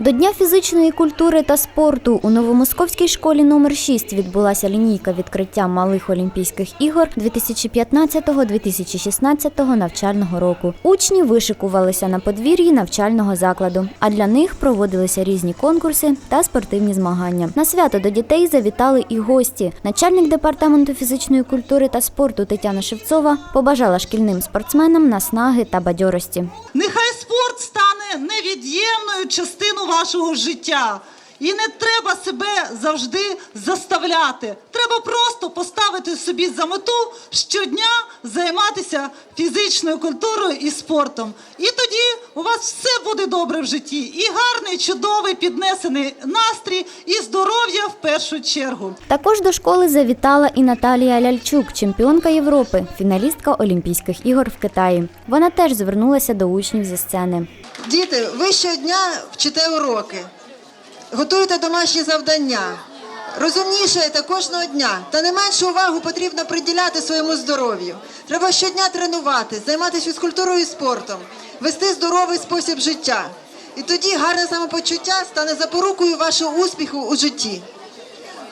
До Дня фізичної культури та спорту у Новомосковській школі номер 6 відбулася лінійка відкриття малих Олімпійських ігор 2015-2016 навчального року. Учні вишикувалися на подвір'ї навчального закладу, а для них проводилися різні конкурси та спортивні змагання. На свято до дітей завітали і гості. Начальник департаменту фізичної культури та спорту Тетяна Шевцова побажала шкільним спортсменам наснаги та бадьорості. Нехай спорт стане невід'ємною частиною вашого життя. І не треба себе завжди заставляти. Треба просто поставити собі за мету щодня займатися фізичною культурою і спортом. І тоді у вас все буде добре в житті. І гарний, чудовий, піднесений настрій, і здоров'я в першу чергу. Також до школи завітала і Наталія Ляльчук, чемпіонка Європи, фіналістка Олімпійських ігор в Китаї. Вона теж звернулася до учнів зі сцени. Діти, ви щодня вчите уроки, готуєте домашні завдання, розумнішаєте кожного дня, та не меншу увагу потрібно приділяти своєму здоров'ю. Треба щодня тренуватись, займатися фізкультурою і спортом, вести здоровий спосіб життя. І тоді гарне самопочуття стане запорукою вашого успіху у житті.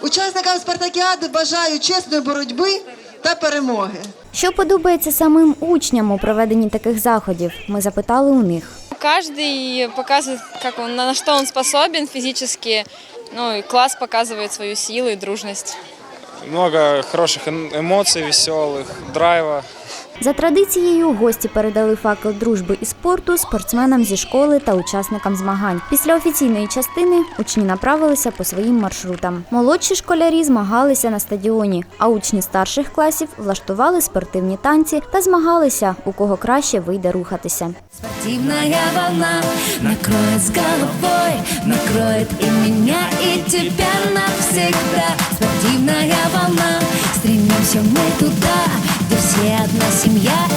Учасникам спартакіади бажаю чесної боротьби та перемоги. Що подобається самим учням у проведенні таких заходів? Ми запитали у них Каждый показывает, как он, на что он способен физически. Ну и класс показывает свою силу и дружность. Много хороших эн- эмоций, веселых, драйва. За традицією, гості передали факел дружби і спорту спортсменам зі школи та учасникам змагань. Після офіційної частини учні направилися по своїм маршрутам. Молодші школярі змагалися на стадіоні, а учні старших класів влаштували спортивні танці та змагалися, у кого краще вийде рухатися. Спортивная волна накроет с головой, накроет и меня, и тебя навсегда. Спортивная волна, туда, где все одна семья,